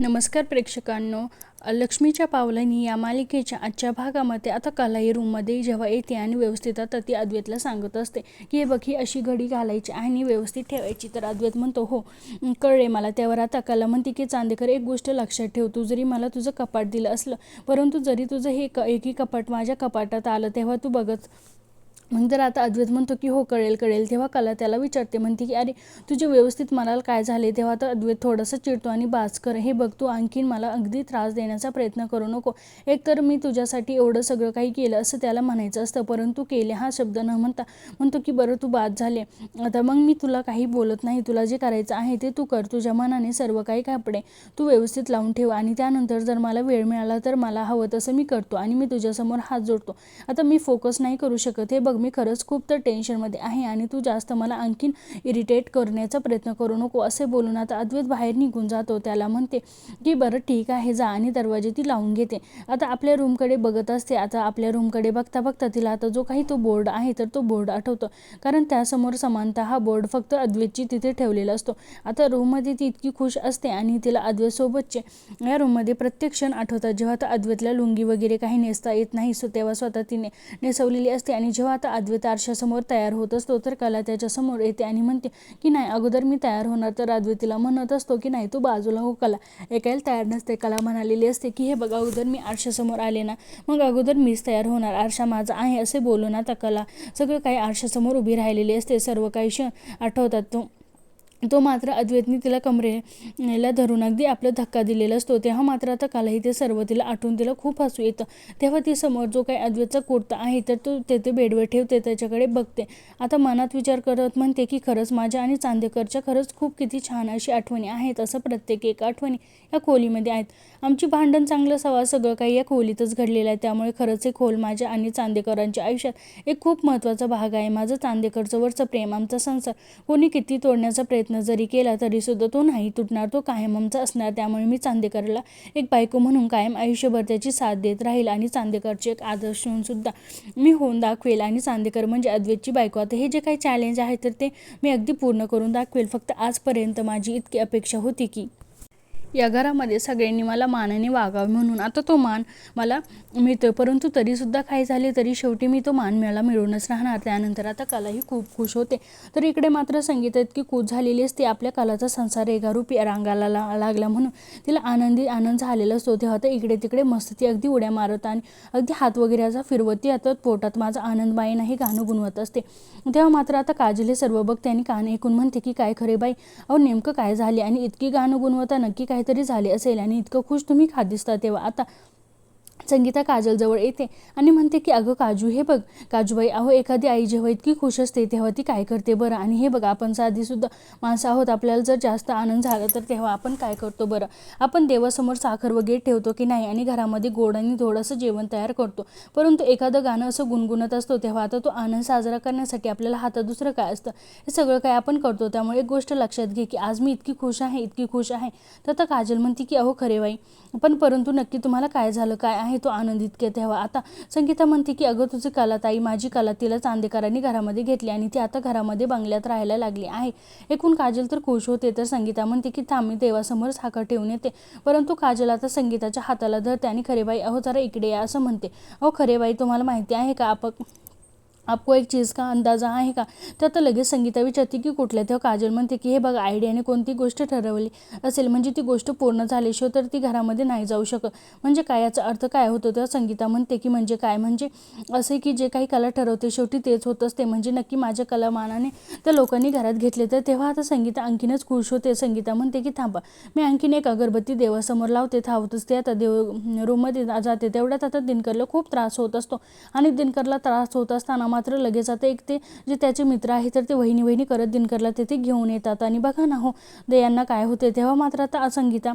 नमस्कार प्रेक्षकांनो. लक्ष्मीच्या पावलांनी या मालिकेच्या आजच्या भागामध्ये आता कलाई रूममध्ये जेव्हा येते आणि व्यवस्थित आता ती अद्वैतला सांगत असते की हे बघ ही अशी घडी घालायची आणि व्यवस्थित ठेवायची. तर अद्वैत म्हणतो हो कळले मला. त्यावर आता कला म्हणते की चांदेकर एक गोष्ट लक्षात ठेव. तू जरी मला तुझं कपाट दिलं असलं परंतु जरी तुझं हे क एकही कपाट माझ्या कपाटात आलं तेव्हा तू बघत मग जर आता अद्वैत म्हणतो की हो कळेल कळेल तेव्हा कला त्याला विचारते म्हणते की अरे तुझे व्यवस्थित मनाला काय झाले? तेव्हा तर अद्वैत थोडंसं चिडतो आणि बाज कर हे बघ तू आणखीन मला अगदी त्रास देण्याचा प्रयत्न करू नको. एकतर मी तुझ्यासाठी एवढं सगळं काही केलं असं त्याला म्हणायचं असतं परंतु केले हा शब्द न म्हणता म्हणतो की बरं तू बाद झाले. आता मग मी तुला काही बोलत नाही. तुला जे करायचं आहे ते तू कर. तुझ्या मनाने सर्व काही कापडे तू व्यवस्थित लावून ठेव आणि त्यानंतर जर मला वेळ मिळाला तर मला हवं तसं मी करतो आणि मी तुझ्यासमोर हात जोडतो. आता मी फोकस नाही करू शकत. हे बघ मी खरंच खूप तर टेन्शनमध्ये आहे आणि तू जास्त मला आणखीन इरिटेट करण्याचा प्रयत्न करू नको असे बोलून आता अद्वैत बाहेर निघून जातो. त्याला म्हणते की बरं ठीक आहे जा आणि दरवाजे ती लावून घेते. आता आपल्या रूमकडे बघत असते. आता आपल्या रूमकडे बघता बघता तिला आता जो काही तो बोर्ड आहे तर तो बोर्ड आठवतो. कारण त्यासमोर समानता हा बोर्ड फक्त अद्वैतची तिथे ठेवलेला असतो. आता रूममध्ये ती इतकी खुश असते आणि तिला अद्वैतसोबतचे या रूममध्ये प्रत्येक क्षण आठवतात. जेव्हा आता अद्वैतला लुंगी वगैरे काही नेसता येत नाही सो तेव्हा स्वतः तिने नेसवलेली असते. आणि जेव्हा आता अद्वैत आरशासमोर तयार होत असतो. तर कला त्याच्यासमोर येते आणि म्हणते की नाही अगोदर मी तयार होणार तर अद्वैतीला म्हणत असतो की नाही तू बाजूला हो कला. ऐकायला तयार नसते कला म्हणालेली असते की हे बघ अगोदर मी आरशासमोर आले ना मग अगोदर मीच तयार होणार. आरशा माझा आहे असे बोलून आता कला सगळं काही आरशासमोर उभी राहिलेली असते. सर्व काही क्षण आठवतात तो तो मात्र अद्वैतने तिला कमरेला धरून अगदी आपला धक्का दिलेला असतो. तेव्हा मात्र आता कालाही ते सर्व तिला आठवून तिला खूप हसू येतं. तेव्हा ती समोर जो काही अद्वैतचा कुर्ता आहे तर तो तेथे बेडवर ठेवते त्याच्याकडे बघते. आता मनात विचार करत म्हणते की खरंच माझ्या आणि चांदेकरच्या खरंच खूप किती छान अशी आठवणी आहेत असं प्रत्येक एक आठवणी या खोलीमध्ये आहेत. आमची भांडण चांगलं सवा सगळं काही या खोलीतच घडलेलं आहे. त्यामुळे खरंच हे खोल माझ्या आणि चांदेकरांच्या आयुष्यात एक खूप महत्त्वाचा भाग आहे. माझं चांदेकरचं वरचं प्रेम आमचा संसार कोणी किती तोडण्याचा प्रयत्न जरी केला तरीसुद्धा तो नाही तुटणार तो कायम आमचा असणार. त्यामुळे मी चांदेकरला एक बायको म्हणून कायम आयुष्यभर त्याची साथ देत राहील आणि चांदेकरचे एक आदर्श होऊन सुद्धा मी होऊन दाखवेल. आणि चांदेकर म्हणजे अद्वैतची बायको. आता हे जे काही चॅलेंज आहे तर ते मी अगदी पूर्ण करून दाखवेल. फक्त आजपर्यंत माझी इतकी अपेक्षा होती की या घरामध्ये सगळ्यांनी मला मानाने वागावे म्हणून. आता तो मान मला मिळतोय. परंतु तरीसुद्धा काही झाले तरी शेवटी मी तो मान मला मिळूनच राहणार. त्यानंतर आता कलाही खूप खुश होते. तर इकडे मात्र संगीत इतकी कूद झालेली असते. आपल्या कलाचा संसार रेगारूपी रांगाला ला लागला म्हणून तिला आनंदी आनंद झालेला असतो. तेव्हा तर इकडे तिकडे मस्त ती अगदी उड्या मारत आणि अगदी हात वगैरे असा फिरवती. आता पोटात माझा आनंदबाई नाही गाणं गुणवत असते. तेव्हा मात्र आता काजल हे सर्व बघते आणि कान ऐकून म्हणते की काय खरे बाई? अहो नेमकं काय झाले? आणि इतकी गाणं गुणवता नक्की काय काहीतरी झाले असेल आणि इतकं खुश तुम्ही खात दिसता तेव्हा. आता संगीता काजलजवळ येते आणि म्हणते की अगं काजू हे बघ काजूबाई अहो एखादी आई जेव्हा इतकी खुश असते तेव्हा ती काय करते बरं? आणि हे बघ आपण साधीसुद्धा माणसं आहोत आपल्याला जर जास्त आनंद झाला तर तेव्हा आपण काय करतो बरं? आपण देवासमोर साखर वगैरे ठेवतो की नाही? आणि घरामध्ये गोड आणि थोडंसं जेवण तयार करतो. परंतु एखादं गाणं असं गुणगुणत असतो तेव्हा आता तो आनंद साजरा करण्यासाठी आपल्याला हातात दुसरं काय असतं? हे सगळं काय आपण करतो? त्यामुळे एक गोष्ट लक्षात घे की आज मी इतकी खुश आहे इतकी खुश आहे. तर आता काजल म्हणते की अहो खरे बाई पण परंतु नक्की तुम्हाला काय झालं? काय आहे तो आनंदित इतके तेव्हा आता संगीता म्हणते की अगं तुझी कला ताई माझी कला तिला चांदेकरांनी घरामध्ये घेतली आणि ती आता घरामध्ये बंगल्यात राहायला लागली आहे. एकूण काजल तर खुश होते. तर संगीता म्हणते की थांबी मी देवासमोर साखर ठेवून येते. परंतु काजल आता संगीताच्या हाताला धरते आणि खरेबाई अहो जरा इकडे या असं म्हणते. अहो खरेबाई तुम्हाला माहिती आहे का? आपण आपको एक चीज का अंदाजा आहे का तर आता लगेच संगीता विचारते की कुठल्या तेव्हा काजल म्हणते की हे बघा आयडियाने कोणती गोष्ट ठरवली असेल म्हणजे ती गोष्ट पूर्ण झाल्याशिवाय तर ती घरामध्ये नाही जाऊ शकत. म्हणजे काय याचा अर्थ काय होतो तेव्हा संगीता म्हणते की म्हणजे काय? म्हणजे असे की जे काही कला ठरवते शेवटी तेच होत असते. म्हणजे नक्की माझ्या कलामानाने त्या लोकांनी घरात घेतले तर तेव्हा आता संगीता आणखीनच खुश होते. संगीता म्हणते की थांबा मी आणखीन एक अगरबत्ती देवासमोर लावते. थांबत ते आता देव रूममध्ये जाते. तेवढ्यात आता दिनकरला खूप त्रास होत असतो आणि दिनकरला त्रास होत असताना मात्र लगेच आता एक ते जे त्याचे मित्र आहे तर ते वहिनी वहिनी करत दिनकरला तेथे घेऊन येतात. आणि बघा ना हो दे यांना काय होते तेव्हा मात्र आता संगीता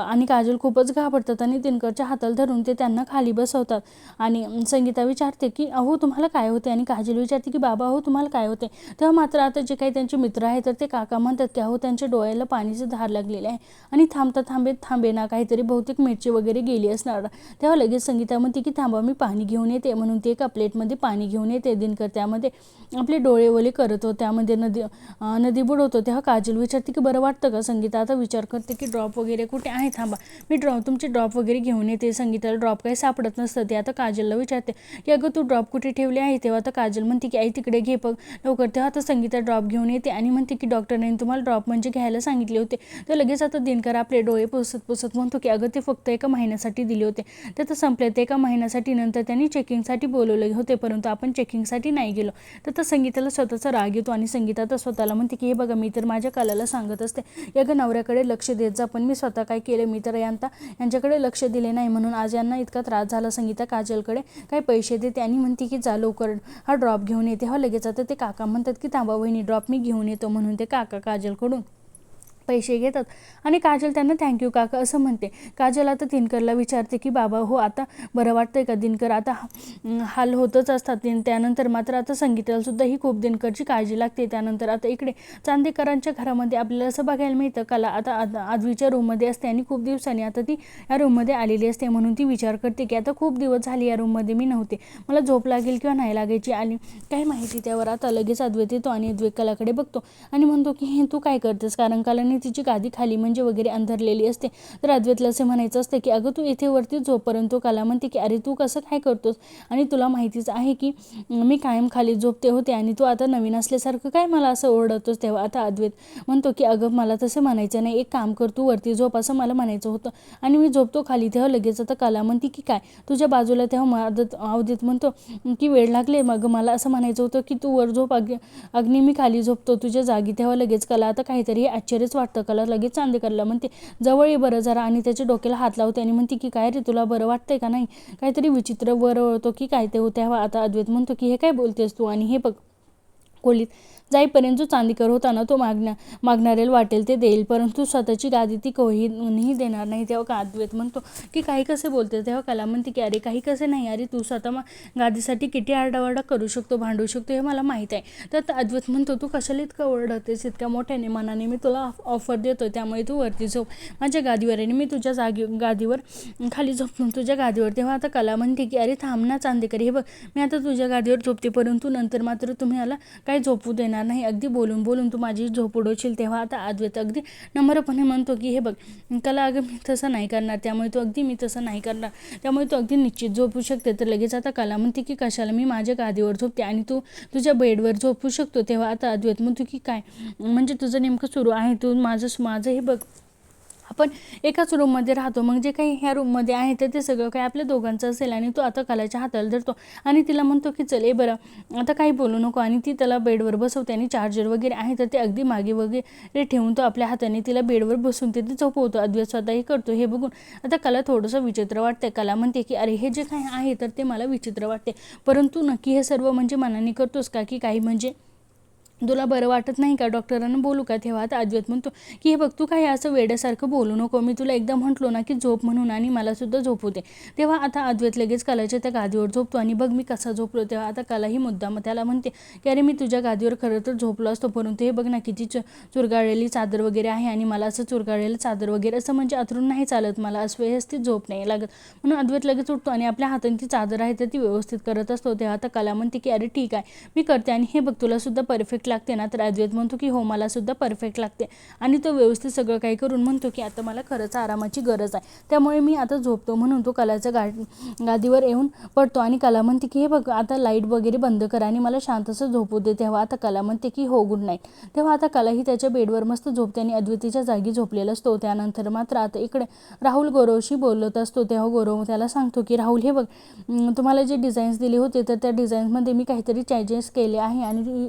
आणि काजल खूपच घाबरतात आणि दिनकरच्या हाताला धरून ते त्यांना खाली बसवतात. आणि संगीता विचारते की अहो तुम्हाला काय होते आणि काजल विचारते की बाबा अहो तुम्हाला काय होते तेव्हा मात्र आता जे काही त्यांचे मित्र आहे तर ते काका म्हणतात की अहो त्यांच्या डोळ्याला पाणीचे धार लागलेले आहे आणि थांबता थांबे थांबे ना काहीतरी बहुतेक मिरची वगैरे गेली असणार. तेव्हा लगेच संगीता म्हणते की थांबा मी पाणी घेऊन येते. म्हणून ते एका प्लेटमध्ये पाणी घेऊन येते. ते दिनकर त्यामध्ये आपले डोळेवले करत हो त्यामध्ये नदी नदी नदी होते हा काजल विचारते की बरं वाटतं का संगीता? आता विचार करते की ड्रॉप वगैरे कुठे आहे? थांबा. मी ड्रॉप तुमचे ड्रॉप वगैरे घेऊन येते. संगीताला ड्रॉप काही सापडत नसतं. ते आता काजलला विचारते की अगं तू ड्रॉप कुठे ठेवले आहे? तेव्हा आता काजल म्हणते की आई तिकडे घे बघ. लवकर तेव्हा आता संगीता ड्रॉप घेऊन येते आणि म्हणते की डॉक्टरने तुम्हाला ड्रॉप म्हणजे घ्यायला सांगितले होते. तर लगेच आता दिनकर आपले डोळे पुसत पुसत म्हणतो की अगं ते फक्त एका महिन्यासाठी दिले होते. तर संपले. ते एका महिन्यासाठी नंतर त्यांनी चेकिंगसाठी बोलवले होते. परंतु आपण चेक चेकिंगसाठी नाही गेलो. तर तर संगीताला स्वतःचा राग येतो आणि संगीता तर स्वतःला म्हणते की हे बघा मी तर माझ्या कलाला सांगत असते. या ग नवऱ्याकडे लक्ष देत जा पण मी स्वतः काय केलं? मी तर यांता यांच्याकडे लक्ष दिले नाही. म्हणून आज यांना इतका त्रास झाला संगीता काजलकडे. काही पैसे देते आणि म्हणते की जा लवकर. हा ड्रॉप घेऊन येते. हा लगेच. आता ते काका म्हणतात की थांबा वहिनी ड्रॉप मी घेऊन येतो. म्हणून ते काका काजलकडून पैसे घेतात. आणि काजल त्यांना थँक्यू काका असं म्हणते. काजल आता दिनकरला विचारते की बाबा हो आता बरं वाटतंय का दिनकर? आता हाल होतच असतात. त्यानंतर मात्र आता संगीताला सुद्धा ही खूप दिनकरची काळजी लागते. त्यानंतर आता इकडे चांदेकरांच्या घरामध्ये आपल्याला असं बघायला मिळतं. कला आता आद- आदवीच्या रूममध्ये असते आणि खूप दिवसांनी आता ती या रूममध्ये आलेली असते म्हणून ती विचार करते की आता खूप दिवस झाले या रूममध्ये मी नव्हते. मला झोप लागेल किंवा नाही लागायची आणि काय माहिती त्यावर आता लगेच अद्वैत येतो आणि अद्वैत कलाकडे बघतो. आणि म्हणतो की हे तू काय करतेस? कारण कलाने तिची गादी खाली म्हणजे वगैरे अंधरलेली असते. तर अद्वैतला असं म्हणायचं असतं की अगं तू इथे वरती झोप परंतु कला म्हणते की अरे तू कसं काय करतोस? आणि तुला माहितीच आहे की मी कायम खाली झोपते होते आणि तू आता नवीन असल्यासारखं काय मला असं ओरडतोस तेव्हा? आता अद्वैत म्हणतो की अगं मला तसं म्हणायचं नाही. एक काम कर तू वरती झोप असं मला म्हणायचं होतं. आणि मी झोपतो खाली तेव्हा लगेच आता कला म्हणते की काय? तुझ्या बाजूला तेव्हा मदत अवधीत म्हणतो की वेळ लागले? मग मला असं म्हणायचं होतं की तू वर झोप. अग अग्नी मी खाली झोपतो. तुझ्या जागी तेव्हा लगेच कला आता काहीतरी आश्चर्यच वाटतं. कला लगेच चांदेकरला म्हणते जवळ ये बरं जरा. आणि त्याच्या डोक्याला हात लावते आणि म्हणते की काय रे तुला बरं वाटतंय का नाही? काहीतरी विचित्र वरवळतो की काय ते होत्या आता अद्वैत म्हणतो की हे काय बोलतेस तू? आणि हे बघ खोलीत जाईपर्यंत जो चांदीकर होता ना तो मागण्या मागणाऱ्याला वाटेल ते देईल. परंतु स्वतःची गादी ती कोणीही देणार नाही. तेव्हा का अद्वैत म्हणतो की काही कसे बोलते? तेव्हा कला म्हणते की अरे काही कसे नाही. अरे तू स्वतः मग गादीसाठी किती आरडाओरडा करू शकतो भांडू शकतो हे मला माहीत आहे. तर अद्वैत म्हणतो तू कशाला इतकं ओरडतेस? इतक्या मोठ्याने मनाने मी तुला ऑफर देतो त्यामुळे तू वरती झोप. माझ्या गादीवर आणि मी तुझ्या जागी गादीवर खाली झोपून तुझ्या गादीवर. तेव्हा आता कला म्हणते की अरे थांब ना चांदेकर. हे बघ मी आता तुझ्या गादीवर झोपते. परंतु नंतर मात्र तुम्ही मला काही झोपू देणार नाही. अगदी बोलून बोलून तू माझी झोप उडवशील तेव्हा आता अद्वैत अगदी नम्रपणे म्हणतो की हे बघ कला अगं मी तसं नाही करणार. त्यामुळे तू अगदी मी तसं नाही करणार. त्यामुळे तू अगदी निश्चित झोपू शकते. तर लगेच आता कला म्हणते की कशाला? मी माझ्या गादीवर झोपते आणि तू तुझ्या बेडवर झोपू शकतो. तेव्हा आता अद्वैत म्हणतो की काय? म्हणजे तुझं नेमकं सुरू आहे. तू माझं माझं हे बघ आपण एकाच रूममध्ये राहतो. मग जे काही ह्या रूममध्ये आहे तर ते सगळं काही आपल्या दोघांचं असेल आणि तो आता कलाच्या हाताला धरतो. आणि तिला म्हणतो की चल ए बरं आता काही बोलू नको. आणि ती त्याला बेडवर बसवते आणि चार्जर वगैरे आहे तर ते अगदी मागे वगैरे ठेवून तो आपल्या हाताने तिला बेडवर बसून ते झोपवतो. अद्वैत स्वतःही करतो. हे बघून आता कला थोडंसं विचित्र वाटते. कला म्हणते की अरे हे जे काही आहे तर ते मला विचित्र वाटते. परंतु नक्की हे सर्व म्हणजे मनाने करतोस का? की काही म्हणजे तुला बरं वाटत नाही का? डॉक्टरांना बोलू का तेव्हा? आता अद्वैत म्हणतो की हे बघ तू काही असं वेड्यासारखं बोलू नको. मी तुला एकदा म्हटलो ना की झोप म्हणून आणि मला सुद्धा झोपू दे तेव्हा आता अद्वैत लगेच कलाच्या त्या गादीवर झोपतो आणि बघ मी कसा झोपलो. तेव्हा आता कलाही मुद्दा मग त्याला म्हणते की अरे मी तुझ्या गादीवर खरं तर झोपलो असतो. परंतु हे बघ ना किती च चुरगाळलेली चादर वगैरे आहे आणि मला असं चुरगाळलेलं चादर वगैरे असं म्हणजे अथरून नाही चालत. मला असं व्यवस्थित झोप नाही लागत. म्हणून अद्वैत लगेच उठतो आणि आपल्या हाताने ती चादर आहे तर ती व्यवस्थित करत असतो. तेव्हा आता कला म्हणते की अरे ठीक आहे. मी करते आणि हे बघ तुला सुद्धा परफेक्ट लागते ना तर अद्वैत म्हणतो की हो मला सुद्धा परफेक्ट लागते. आणि तो व्यवस्थित सगळं काही करून म्हणतो की आता मला खरंच आरामाची गरज आहे. त्यामुळे मी आता झोपतो म्हणून तो कलाच्या गा गादीवर येऊन पडतो आणि कला म्हणते की हे बघ आता लाइट वगैरे बंद करा आणि मला शांतसं झोपू दे. तेव्हा आता कला म्हणते की हो गुड नाईट तेव्हा आता कलाही त्याच्या बेडवर मस्त झोपते आणि अद्वैतीच्या जागी झोपलेला असतो. त्यानंतर मात्र आता इकडे राहुल गौरवशी बोलत असतो. तेव्हा गौरव त्याला सांगतो की राहुल हे बघ तुम्हाला जे डिझाईन्स दिले होते तर त्या डिझाईन्समध्ये मी काहीतरी चेंजेस केले आहे आणि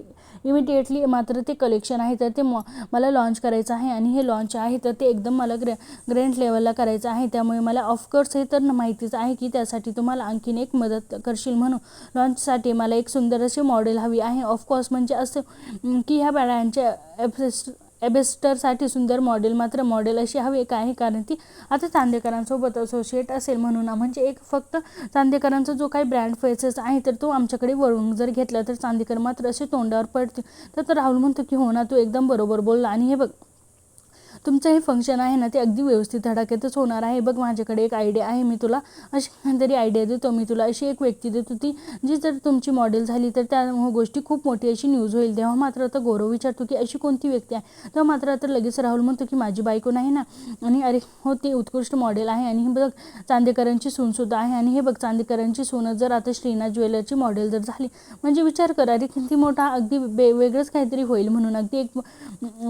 इमिडिएटली मात्र ते कलेक्शन आहे. तर ते म मला लॉन्च करायचं आहे आणि हे लॉन्च आहे तर ते एकदम मला ग्रे ग्रँड लेवलला करायचं आहे. त्यामुळे मला ऑफकोर्स हे तर माहितीच आहे की त्यासाठी तुम्हाला आणखीन एक मदत करशील म्हणून. लॉन्चसाठी मला एक सुंदर अशी मॉडेल हवी आहे. ऑफकोर्स म्हणजे असं की ह्या ब्रँडच्या एबेस्ट एबेस्टरसाठी सुंदर मॉडेल मात्र मॉडेल अशी हवी एक आहे कारण ती आता चांदेकरांसोबत असोसिएट असेल म्हणून. म्हणजे एक फक्त चांदेकरांचा जो काही ब्रँड फेसेस आहे तर तो आमच्याकडे वळून जर घेतला तर चांदेकर मात्र असे तोंडावर पडतील. तर राहुल म्हणतो की हो ना तू एकदम बरोबर बोलला. आणि हे बघ तुमचं हे फंक्शन आहे ना ते अगदी व्यवस्थित धडाक्यातच होणार आहे. बघ माझ्याकडे एक आयडिया आहे मी तुला अशी काहीतरी आयडिया देतो. मी तुला अशी एक व्यक्ती देतो ती जी जर तुमची मॉडेल झाली तर त्या हो गोष्टी खूप मोठी अशी न्यूज होईल. तेव्हा मात्र आता गौरव विचारतो की अशी कोणती व्यक्ती आहे? तेव्हा मात्र आता लगेच राहुल म्हणतो की माझी बायको नाही ना. आणि अरे हो ती उत्कृष्ट मॉडेल आहे. आणि हे बघ चांदेकरांची सूनसुद्धा आहे. आणि हे बघ चांदेकरांची सून जर आता श्रीनाथ ज्वेलरची मॉडेल जर झाली म्हणजे विचार करा अरे किती मोठा अगदी बे वेगळंच काहीतरी होईल म्हणून. अगदी एक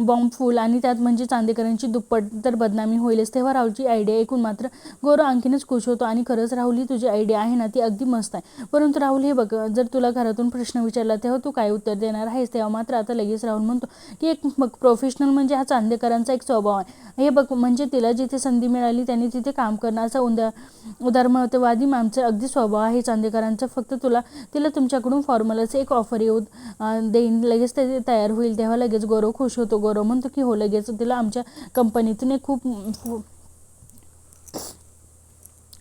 बॉम्ब फुल आणि त्यात म्हणजे चांदेकरांची दुप्पट तर बदनामी होईलच. तेव्हा राहुलची आयडिया ऐकून मात्र गौरव आणखीनच खुश होतो आणि खरंच राहुल ही तुझी आयडिया आहे ना ती अगदी मस्त आहे. परंतु राहुल हे बघ जर तुला घरातून प्रश्न विचारला तेव्हा तू काय उत्तर देणार आहेस? तेव्हा मात्र आता लगेच राहुल म्हणतो की एक मग प्रोफेशनल म्हणजे हा चांदेकरांचा एक स्वभाव आहे. हे बघ म्हणजे तिला जिथे संधी मिळाली त्यांनी तिथे काम करण्याचा उदा उदारमतवादी आमचा अगदी स्वभाव आहे चांदेकरांचा. फक्त तुला तिला तुमच्याकडून फॉर्मलाचं एक ऑफर येऊ देईन. लगेच ते तयार होईल. तेव्हा लगेच गौरव खुश होतो. गौरव म्हणतो की हो लगेच. तिला आमच्या कंपनीतून एक खूप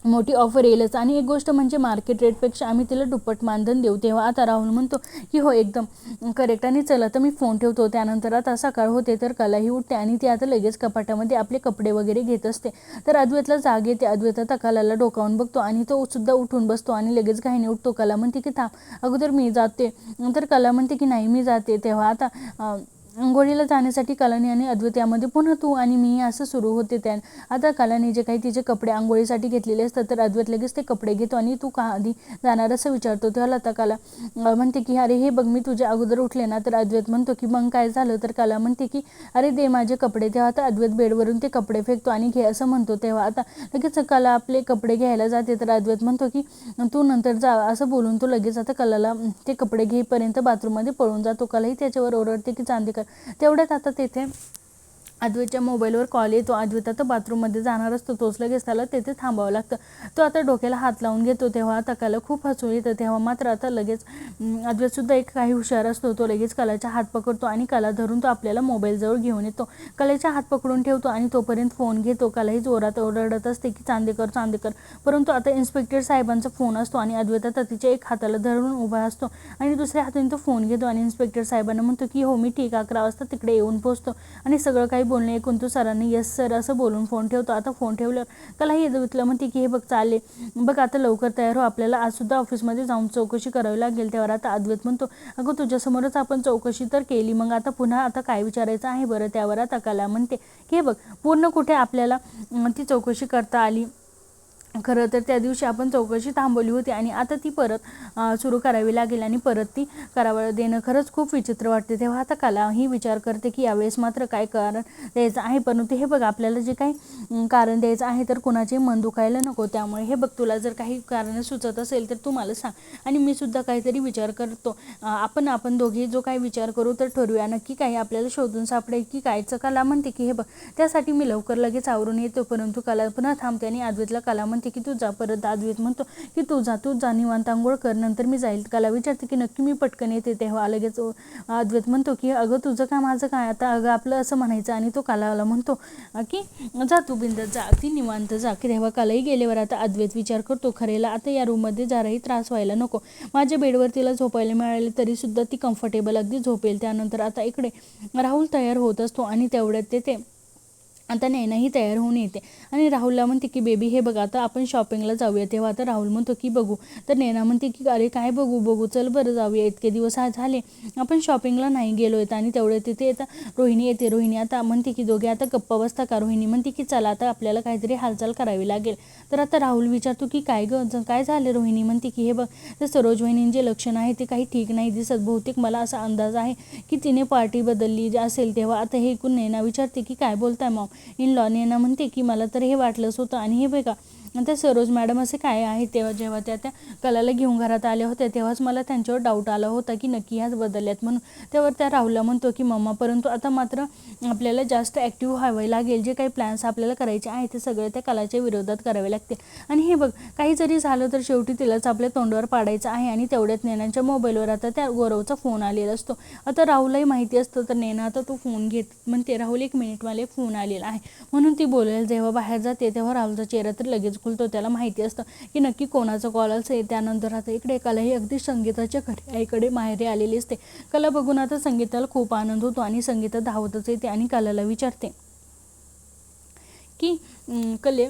मोठी ऑफर येईलच. आणि एक गोष्ट म्हणजे मार्केट रेटपेक्षा आम्ही तिला दुप्पट मानधन देऊ. तेव्हा आता राहुल म्हणतो की हो एकदम करेक्ट आणि चला तर मी फोन ठेवतो. त्यानंतर आता सकाळ होते तर कलाही उठते आणि ती आता लगेच कपाटामध्ये आपले कपडे वगैरे घेत असते. तर अद्वैतला जाग येते. अद्वैत आता कलाला डोकावून बघतो आणि तो सुद्धा उठून बसतो आणि लगेच घाईने उठतो. कला म्हणते की थांब अगोदर मी जाते. तर कला म्हणते की नाही मी जाते. तेव्हा आता अंघोळीला जाण्यासाठी कलानी आणि अद्वैत यामध्ये पुन्हा तू आणि मी असं सुरू होते त्या. आता कलानी जे काही तिचे कपडे आंघोळीसाठी घेतलेले असतात तर अद्वैत लगेच ते कपडे घेतो आणि तू का आधी जाणार असं विचारतो तेव्हा लता कला. म्हणते की अरे हे बघ मी तुझ्या अगोदर उठले ना तर अद्वैत म्हणतो की मग काय झालं? तर कला म्हणते की अरे दे माझे कपडे तेव्हा आता अद्वैत बेडवरून ते कपडे फेकतो आणि घे असं म्हणतो तेव्हा. आता लगेच कला आपले कपडे घ्यायला जाते तर अद्वैत म्हणतो की तू नंतर जा असं बोलून तो लगेच आता कलाला ते कपडे घेईपर्यंत बाथरूममध्ये पळून जातो. कलाही त्याच्यावर ओरडते की चांदेकर तेवढ्यात आता तेथे अद्वैतच्या मोबाईलवर कॉल येतो. अद्वैत आता बाथरूममध्ये जाणार असतो. तोच लगेच त्याला तेथे थांबावं लागतं. तो आता डोक्याला हात लावून घेतो तेव्हा आता कला खूप हसू येतं. तेव्हा मात्र आता लगेच अद्वेतसुद्धा अद्वैतसुद्धा एक काही हुशार असतो. तो लगेच कलाचा हात पकडतो आणि कला धरून तो आपल्याला मोबाईलजवळ घेऊन येतो. कलेचा हात पकडून ठेवतो आणि तोपर्यंत फोन घेतो. कलाही जोरात ओरडत असते की चांदेकर चांदेकर. परंतु आता इन्स्पेक्टर साहेबांचा फोन असतो आणि अद्वैत आता तिच्या एक हाताला धरून उभा असतो आणि दुसऱ्या हाताने तो फोन घेतो आणि इन्स्पेक्टर साहेबांना म्हणतो की हो मी ठीक अकरा वाजता तिकडे येऊन पोहोचतो. आणि सगळं काही बोलणे ऐकून तू सरांनी यस सर असं बोलून फोन ठेवतो. आता फोन ठेवल्यावर त्यालाही येतलं म्हणते की हे बघ चालले. बघ आता लवकर तयार हो. आपल्याला आजसुद्धा ऑफिसमध्ये जाऊन चौकशी करावी लागेल. त्यावर आता अद्वैत म्हणतो अगं तुझ्यासमोरच आपण चौकशी तर केली. मग आता पुन्हा आता काय विचारायचं आहे बरं? त्यावर आता कला म्हणते की हे बघ पूर्ण कुठे आपल्याला ती चौकशी करता आली? खरं तर त्या दिवशी आपण चौकशी थांबवली होती आणि आता ती परत सुरू करावी लागेल आणि परत ती करावं देणं खरंच खूप विचित्र वाटते. तेव्हा आता कला ही विचार करते की यावेळेस मात्र काय कारण द्यायचं आहे. परंतु हे बघ आपल्याला जे काही कारण द्यायचं आहे तर कुणाचे मन दुखायला नको. त्यामुळे हे बघ तुला जर काही कारण सुचत असेल तर तू मला सांग. आणि मी सुद्धा काहीतरी विचार करतो. आपण आपण दोघे जो काही विचार करू तर ठरवूया नक्की काही आपल्याला शोधून सापडेल की कायचं कला म्हणते की हे बघ त्यासाठी मी लवकर लगेच आवरून येतो. परंतु कला पुन्हा थांबते आणि अद्वैतला कला म्हणते की तू जा परत अद्वैत म्हणतो की तू जा तू जा निवांत आंघोळ कर नंतर मी जाईल. त्याला विचारते की नक्की मी पटकन येते तेव्हा. लगेच अ, अद्वैत म्हणतो की अगं तुझं काय माझं काय? आता अगं आपलं असं म्हणायचं आणि तो कलाला म्हणतो की जा तू बिंद जा ती निवांत जा की तेव्हा कालाही गेल्यावर आता अद्वैत विचार करतो. खरेला आता या रूममध्ये जराही त्रास व्हायला नको. माझ्या बेडवर तिला झोपायला मिळाले तरी सुद्धा ती कम्फर्टेबल अगदी झोपेल. त्यानंतर आता इकडे राहुल तयार होत असतो आणि तेवढ्यात तेथे आता नैनाही तयार होऊन येते. आणि राहुलला म्हणते की बेबी हे बघा आता आपण शॉपिंगला जाऊया तेव्हा. आता राहुल म्हणतो की बघू. तर नैना म्हणते की अरे काय बघू बघू चल बरं जाऊया. इतके दिवस आज झाले. आपण शॉपिंगला नाही गेलो आहेत आणि तेवढे तिथे आता रोहिणी येते. रोहिणी आता म्हणते की दोघे आता गप्पा बसता का? रोहिणी म्हणते की चला आता आपल्याला काहीतरी हालचाल करावी लागेल. तर आता राहुल विचारतो की काय ग काय झालं? रोहिणी म्हणते की हे बघ तर सरोज वहिनींचे जे लक्षण आहे ते काही ठीक नाही दिसत. बहुतेक मला असा अंदाज आहे की तिने पार्टी बदलली असेल तेव्हा. आता हे ऐकून नैना विचारते की काय बोलताय मॉम? इन लॉ यांना म्हणते की मला तर हे वाटलंच होतं. आणि हे बघा त्या सरोज मॅडम असे काय आहे तेव्हा जेव्हा त्या त्या कलाला घेऊन घरात आल्या होत्या तेव्हाच मला त्यांच्यावर डाऊट आला होता की नक्की ह्याच बदलल्यात म्हणून. त्यावर त्या राहुलला म्हणतो की मम्मा परंतु आता मात्र आपल्याला जास्त ॲक्टिव्ह व्हावे लागेल जे काही प्लॅन्स आपल्याला करायचे आहे ते सगळे त्या कलाच्या विरोधात करावे लागतील आणि हे बघ काही जरी झालं तर शेवटी तिलाच आपल्या तोंडावर पाडायचं आहे आणि तेवढ्यात नेनांच्या मोबाईलवर आता त्या गौरवचा फोन आलेला असतो. आता राहुललाही माहिती असतं तर नेना आता तो फोन घेत. म्हणते राहुल एक मिनिटवाले फोन आलेला आहे. म्हणून ती बोलायला जेव्हा बाहेर जाते तेव्हा राहुलचा चेहरा तर लगेच खुलतो त्याला माहिती असतं की नक्की कोणाचा कॉल असेल त्यानंतर आता इकडे कलाही अगदी संगीताच्या घरी आईकडे माहेरी आलेली असते. कला बघून आता संगीताला खूप आनंद होतो आणि संगीता धावतच येते आणि कलाला विचारते की "अं, कले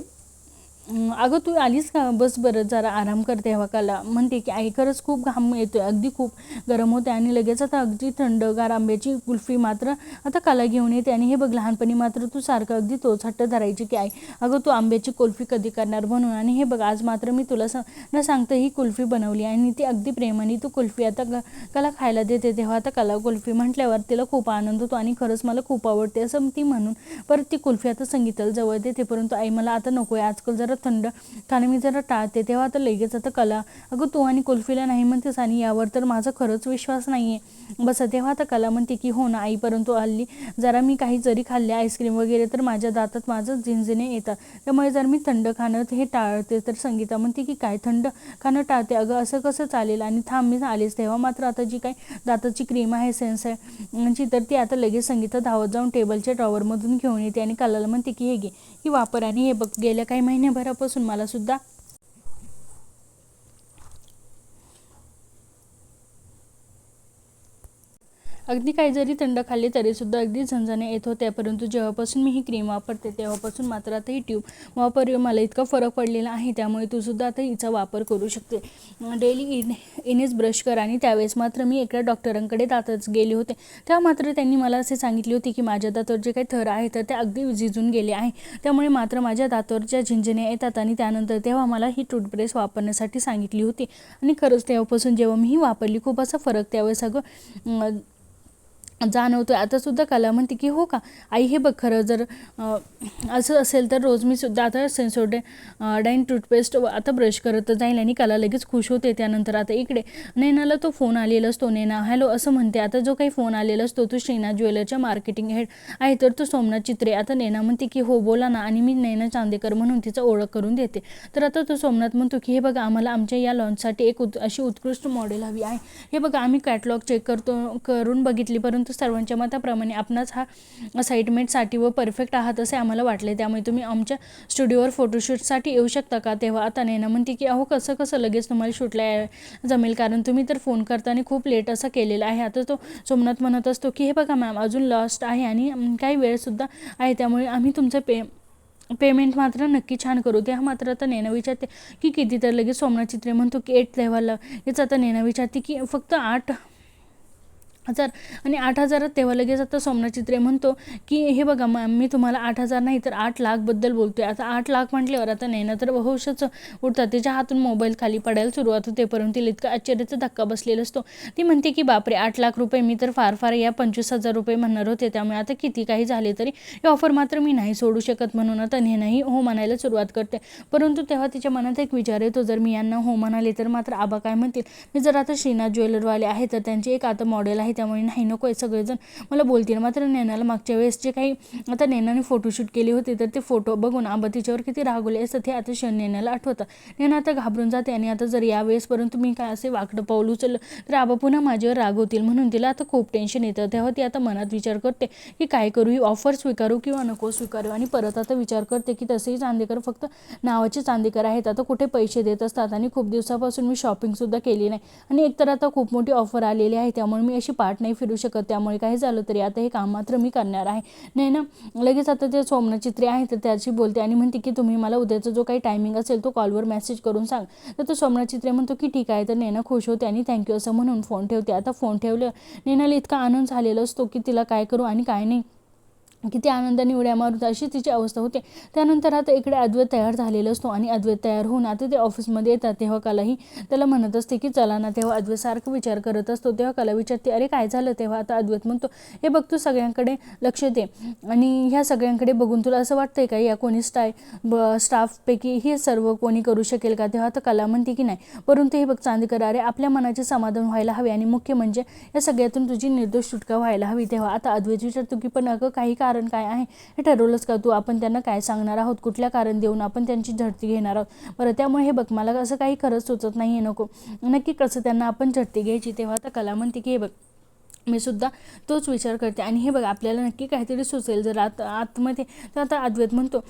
अगं तू आलीस का बस बरं जरा आराम करते हवा म्हणते की आई खरंच खूप घाम येतोय. अगदी खूप गरम होते आणि लगेच आता अगदी थंडगार आंब्याची कुल्फी मात्र आता काला घेऊन येते आणि हे बघ लहानपणी मात्र तू सारखं अगदी तोच हट्ट धरायची की आई अगं तू आंब्याची कुल्फी कधी करणार म्हणून? आणि हे बघ आज मात्र मी तुला सा न सांगता ही कुल्फी बनवली आणि ती अगदी प्रेमाने तू कुल्फी आता ग कला खायला देते. तेव्हा आता कला कुल्फी म्हटल्यावर तिला खूप आनंद होतो आणि खरंच मला खूप आवडते असं ती म्हणून. परत ती कुल्फी आता संगीताला जवळ देते. परंतु आई मला आता नको आहे. आजकाल जरा थंड. खाणं मी जरा टाळते तेव्हा आता लगेच आता कला. अगं तू आणि कुल्फीला नाही म्हणतेस आणि यावर तर माझा खरंच विश्वास नाही आहे बस तेव्हा आता कला म्हणते की हो ना आई परंतु हल्ली जरा मी काही जरी खाल्ले आईस्क्रीम वगैरे तर माझ्या दातात माझं झिंझिने येतात. त्यामुळे जर मी थंड खाणं हे टाळते तर संगीता म्हणते की काय थंड खाणं टाळते? अगं असं कसं चालेल? आणि थांब मी आलेच. तेव्हा मात्र आता जी काही दाताची क्रीम आहे सेन्स आहे ची तर ती आता लगेच संगीता धावत जाऊन टेबलच्या ड्रॉवरमधून घेऊन येते आणि कलाला म्हणते की हे घे ही वापर आणि हे बघ गेल्या काही महिन्याभरापासून मला अगदी काही जरी थंड खाल्ले तरीसुद्धा अगदी झणझणे येत होत्या परंतु जेव्हापासून मी ही क्रीम वापरते तेव्हापासून मात्र आता ही ट्यूब वापर मला इतका फरक पडलेला आहे त्यामुळे तू सुद्धा आता हिचा वापर करू शकते. डेली इन इनेच ब्रश कर आणि त्यावेळेस मात्र मी एका डॉक्टरांकडे दातच गेले होते. तेव्हा मात्र त्यांनी मला असे सांगितले होते की माझ्या दातावर जे काही थर आहे तर ते अगदी झिजून गेले आहे. त्यामुळे मात्र माझ्या दातावर ज्या झिंझिण्या येतात आणि त्यानंतर तेव्हा मला ही टूथब्रश वापरण्यासाठी सांगितली होती. आणि खरंच तेव्हापासून जेव्हा मी ही वापरली खूप असा फरक त्यावेळेस अगं जाणवतो आहे आतासुद्धा कला म्हणते की हो का? आई हे बघ खरं जर असं असेल तर रोज मी सुद्धा आता सेन्सोडे डाईन टूथपेस्ट आता ब्रश करत जाईल आणि कला लगेच खुश होते त्यानंतर. आता इकडे नैनाला तो फोन आलेला असतो. नैना हॅलो असं म्हणते. आता जो काही फोन आलेला असतो तो श्रीनाथ ज्वेलरच्या मार्केटिंग हेड आहे तर तो सोमनाथ चित्रे. आता नैना म्हणते की हो बोला ना आणि मी नैना चांदेकर म्हणून तिचा ओळख करून देते. तर आता तो सोमनाथ म्हणतो की हे बघा आम्हाला आमच्या या लॉन्चसाठी एक उत अशी उत्कृष्ट मॉडेल हवी आहे. हे बघा आम्ही कॅटलॉग चेक करतो करून बघितली परंतु सर्वांच्या मताप्रमाणे आपणाच हा असाइटमेंटसाठी व परफेक्ट आहात असे आम्हाला वाटले. त्यामुळे तुम्ही आमच्या स्टुडिओवर फोटोशूटसाठी येऊ शकता का? तेव्हा आता नैना म्हणते की अहो कसं कसं? लगेच तुम्हाला शूटला जमेल. कारण तुम्ही तर फोन करताना खूप लेट असा केलेला आहे. आता तो सोमनाथ म्हणत असतो की हे बघा मॅम अजून लॉस्ट आहे आणि काही वेळसुद्धा आहे. त्यामुळे आम्ही तुमचं पे पेमेंट मात्र नक्की छान करू. त्या मात्र आता नेना विचारते की किती? तर लगेच सोमनाथ चित्रे म्हणतो की एट लेव्हलला हेच आता नेना विचारते की फक्त आठ हजार. आणि आठ हजारात तेव्हा लगेच आता सोमनाथ चित्रे म्हणतो की हे बघा मग मी तुम्हाला आठ हजार नाही तर आठ लाखबद्दल बोलतोय. आता आठ लाख म्हटल्यावर आता नाही ना तर बहुशच उठतात तिच्या हातून मोबाईल खाली पडायला सुरुवात होते परंतु तिला इतका आश्चर्याचा धक्का बसलेला असतो. ती म्हणते की बापरे आठ लाख रुपये मी तर फार फार या पंचवीस हजार रुपये म्हणणार होते त्यामुळे आता किती काही झाले तरी हे ऑफर मात्र मी नाही सोडू शकत म्हणून आता नेनाही हो म्हणायला सुरुवात करते. परंतु तेव्हा तिच्या मनात एक विचार येतो जर मी यांना हो म्हणाले तर मात्र आबा काय म्हणतील? मी जर आता श्रीनाथ ज्वेलरवाले आहे तर त्यांची एक आता मॉडेल आहे त्यामुळे नाही नको आहे सगळेजण. मला बोलतील मात्र नैनाला मागच्या वेळेस जे काही आता नैनाने फोटोशूट केले होते तर ते फोटो बघून आबा तिच्यावर किती रागवले असतात हे आता क्षण नैनाला आठवतं. नैना आता घाबरून जाते आणि आता जर यावेळेस परंतु मी काय असे वाकडं पाऊल उचललं तर आबा पुन्हा माझ्यावर रागवतील म्हणून तिला आता खूप टेन्शन येतं. तेव्हा ती आता मनात विचार करते की काय करू ही ऑफर स्वीकारू किंवा नको स्वीकारू? आणि परत आता विचार करते की तसेही चांदेकर फक्त नावाचे चांदेकर आहेत. आता कुठे पैसे देत असतात? आणि खूप दिवसापासून मी शॉपिंगसुद्धा केली नाही. आणि एकतर आता खूप मोठी ऑफर आलेली आहे त्यामुळे मी अशी पाठ नाही फिरू शकत त्यामुळे काही झालं तरी आता हे काम मात्र मी करणार आहे. नाही ना? लगेच आता ते सोमनाथ चित्रे आहे तर त्याची बोलते आणि म्हणते की तुम्ही मला उद्याचा जो काही टायमिंग असेल तो कॉलवर मेसेज करून सांग. तर तो सोमनाथ चित्रे म्हणतो की ठीक आहे. तर नैना खुश होते आणि थँक्यू असं म्हणून फोन ठेवते. आता फोन ठेवलं नैनाला इतका आनंद झालेला असतो की तिला काय करू आणि काय नाही? किती आनंदाने उड्या मारत अशी तिची अवस्था होते. त्यानंतर आता इकडे अद्वैत तयार झालेला असतो आणि अद्वैत तयार होऊन आता ते ऑफिसमध्ये येतात. तेव्हा कलाही त्याला म्हणत असते की चला ना तेव्हा अद्वैत सारखं विचार करत असतो. तेव्हा कला विचारते अरे काय झालं? तेव्हा आता अद्वैत म्हणतो हे बघ तू सगळ्यांकडे लक्ष दे आणि ह्या सगळ्यांकडे बघून तुला असं वाटतंय का या कोणी स्टाय ब स्टाफपैकी हे सर्व कोणी करू शकेल का? तेव्हा आता कला म्हणते की नाही परंतु हे बघ चांदेकर अरे आपल्या मनाचे समाधान व्हायला हवे आणि मुख्य म्हणजे या सगळ्यातून तुझी निर्दोष सुटका व्हायला हवी. तेव्हा आता अद्वैत विचारतो की पण अगं काही का कारण काय आहे? हे ठरवलंच का तू? आपण त्यांना काय सांगणार आहोत? कुठल्या कारण देऊन आपण त्यांची झडती घेणार आहोत? बरं त्यामुळे हे बघ मला असं काही खरंच सुचत नाही आहे नको. नक्की कसं त्यांना आपण झडती घ्यायची तेव्हा आता कला म्हणते की हे बघ मी सुद्धा तोच विचार करते. आणि हे बघा आपल्याला नक्की काहीतरी सुचेल. जर आत आतमध्ये तर आता अद्वैत म्हणतो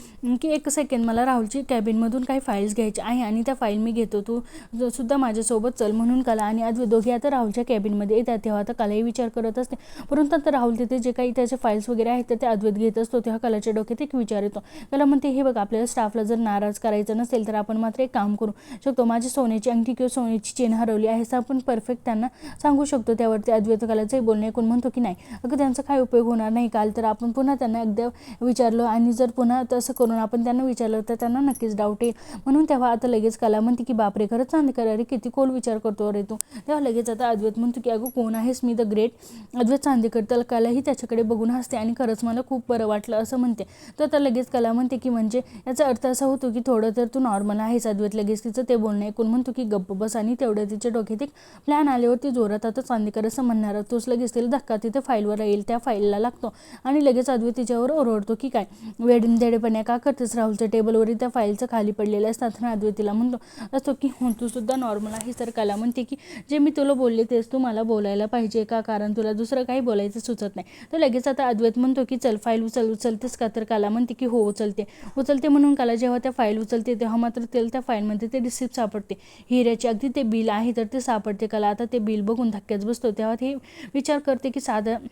की एक सेकंड मला राहुलची कॅबिनमधून काही फाईल्स घ्यायचे आहे आणि त्या फाईल मी घेतो. तू सुद्धा माझ्यासोबत चल म्हणून कला आणि अद्वैत दोघे आता राहुलच्या कॅबिनमध्ये येतात. तेव्हा आता कलाही विचार करत असते. परंतु आता राहुल तिथे जे काही त्याचे फाईल्स वगैरे आहेत तर ते अद्वैत घेत असतो. तेव्हा कलाच्या डोक्यात एक विचार येतो. कला म्हणते हे बघा आपल्याला स्टाफला जर नाराज करायचं नसेल तर आपण मात्र एक काम करू. शकतो माझी सोन्याची अंगठी किंवा सोन्याची चेन हरवली आहे असं आपण परफेक्ट त्यांना सांगू शकतो. त्यावरती अद्वैत कलाचंही बोलणे ऐकून म्हणतो की नाही अगं त्यांचा काय उपयोग होणार नाही काल तर आपण पुन्हा त्यांना एकदा विचारलं आणि जर पुन्हा तसं करून आपण त्यांना विचारलं तर त्यांना नक्कीच डाऊट येईल. म्हणून तेव्हा आता लगेच कला म्हणते की बापरे खरंच चांदेकर अरे किती खोल विचार करतो अरे तू. तेव्हा लगेच आता अद्वैत म्हणतो की अगं कोण आहेस मी द ग्रेट? अद्वैत चांदेकर तर कलाही त्याच्याकडे बघून हसते आणि खरंच मला खूप बरं वाटलं असं म्हणते. तर आता लगेच कला म्हणते की म्हणजे याचा अर्थ असा होतो की थोडं तर तू नॉर्मल आहेस अद्वैत. लगेच तिचं ते बोलणं ऐकून म्हणतो की गप्प बस. आणि तेवढ्या तिच्या डोक्यात एक प्लॅन आल्यावरती जोरात आता चांदेकर असं म्हणणार तोच लगेच तिला धक्का तिथे फाईलवर येईल त्या फाईलला लागतो. आणि लगेच अद्वैत तिच्यावर ओरडतो की काय? वेडून देडेपण्या का करतेस राहुलच्या टेबलवरील त्या फाईलचं खाली पडलेलं असतात आणि अद्वैत तिला म्हणतो असतो की हो तू सुद्धा नॉर्मल आहे तर कला. म्हणते की जे मी तुला बोलले तेच तू मला बोलायला पाहिजे का? कारण तुला दुसरं काही बोलायचं सुचत नाही. तर लगेच आता अद्वैत म्हणतो की चल फाईल उचल उचलतेस का तर? कला म्हणते की हो उचलते. उचलते म्हणून कला जेव्हा त्या फाईल उचलते तेव्हा मात्र त्याला त्या फाईलमध्ये ते रिसिप्ट सापडते. हिऱ्याची अगदी ते बिल आहे तर ते सापडते कला. आता ते बिल बघून धक्क्याच बसतो. तेव्हा ते विचार करते की साधं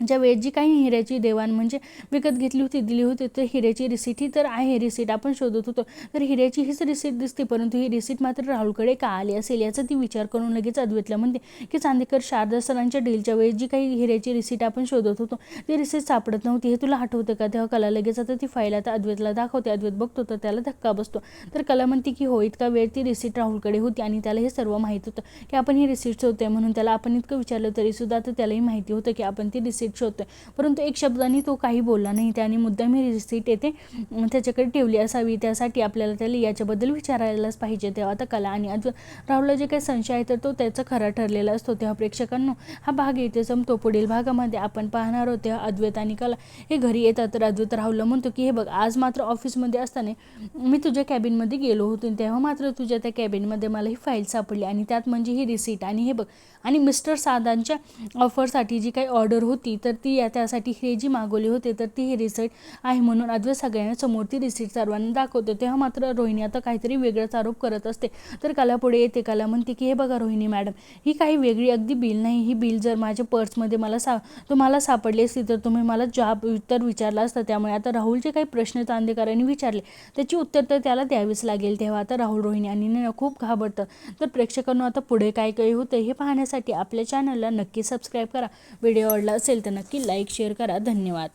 ज्या वेळेस जी काही हिऱ्याची देवाण म्हणजे विकत घेतली होती दिली होती तर हिऱ्याची रिसीट ही तर आहे. रिसीट आपण शोधत होतो. तर हिऱ्याची हीच रिसीट दिसते परंतु ही रिसीट मात्र राहुलकडे का आली असेल याचा ती विचार करून लगेच अद्वैतला म्हणते की चांदेकर शारदा सरांच्या डीलच्या वेळेस जी काही हिऱ्याची रिसीट आपण शोधत होतो ती रिसीट सापडत नव्हती. हे तुला आठवतं का? तेव्हा कला लगेच आता ती फाईल आता अद्वैतला दाखवते. अद्वैत बघतो तर त्याला धक्का बसतो. तर कला म्हणते की हो इतका वेळ ती रिसीट राहुलकडे होती आणि त्याला हे सर्व माहीत होतं की आपण ही रिसीट शोधतोय म्हणून त्याला आपण इतकं विचारलं तरीसुद्धा आता त्यालाही माहिती होतं की आपण ती रिसीट शोधतोय परंतु एक शब्दाने तो काही बोलला नाही. त्याने मुद्दाम ही रिसीट येते त्याच्याकडे ठेवली असावी. त्यासाठी आपल्याला त्याला याच्याबद्दल विचारायलाच पाहिजे. तेव्हा आता कला आणि अजून राहुलला जे काही संशय आहे तर तो त्याचा खरा ठरलेला असतो. तेव्हा प्रेक्षकांनो हा भाग येथे संपतो. पुढील भागामध्ये आपण पाहणार आहोत. तेव्हा अद्वैत आणि कला हे घरी येतात. तर अद्वैत राहुलला म्हणतो की हे बघ आज मात्र ऑफिसमध्ये असताना मी तुझ्या कॅबिनमध्ये गेलो होतो तेव्हा मात्र तुझ्या त्या कॅबिनमध्ये मला ही फाईल सापडली आणि त्यात म्हणजे ही रिसीट आणि हे बघ आणि मिस्टर सादांच्या ऑफरसाठी जी काही ऑर्डर होती तर ती या त्यासाठी हे जी मागवली होते तर ती हे रिसेट आहे म्हणून अद्वैत सगळ्यांना समोर ती रिसेट सर्वांना दाखवते. तेव्हा मात्र रोहिणी आता काहीतरी वेगळाच आरोप करत असते. तर काला पुढे येते. काला म्हणते की हे बघा रोहिणी मॅडम ही काही वेगळी अगदी बिल नाही. ही बिल जर माझ्या पर्समध्ये मला सा तुम्हाला सापडली असती तर तुम्ही मला जॉब उत्तर विचारला असतं. त्यामुळे आता राहुलचे काही प्रश्न चांदेकरांनी विचारले. त्याची उत्तर तर त्याला द्यावीच लागेल. तेव्हा आता राहुल रोहिणी आणि खूप घाबरतं. तर प्रेक्षकांना आता पुढे काय काय होतं हे पाहण्यासाठी आपल्या चॅनलला नक्की सबस्क्राईब करा. व्हिडिओ आवडला असेल तर तर नक्की लाईक शेअर करा. धन्यवाद.